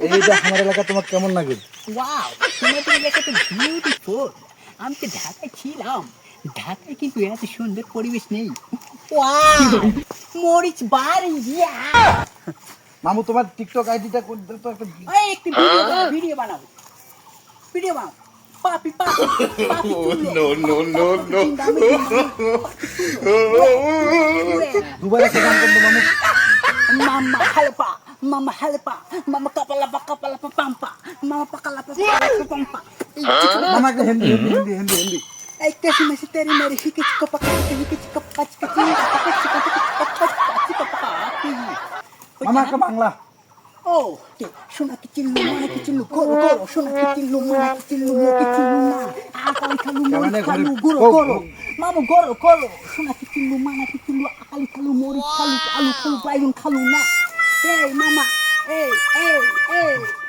এইটা আমার এলাকা তোমার কেমন লাগে ওয়াও তোমাদের এলাকা তো বিউটিফুল আমি তো ঢাকায় ছিলাম ঢাকায় কিন্তু এত সুন্দর পরিবেশ নেই ওয়াও মরিচ বাড়ি ইয়া মামু তোমার টিকটক আইডিটা তো একটা এই একটু ভিডিও বানাও ভিডিও বানাও ভিডিও বানাও পাপি পাপি পাপি নো নো নো নো দুবার একটা গান মামু mama halpa, mama kapalapa kapalapa pampa, mama pakalapa pakalapa pampa. মামা একটা Hindi Hindi Hindi Hindi Hindi Ay kasi mas teri meri hikit ko pa kasi hikit ko pa kasi kasi kasi kasi মামা একটা Bangla Oh, ke shuna kicilu mana kicilu goro goro shuna kicilu mana kicilu mana kicilu na akali kalu mori kalu goro goro mama goro goro shuna kicilu mana kicilu akali kalu mori kalu alu kalu bayun kalu na ¡Hey, mamá! ¡Hey, hey, hey!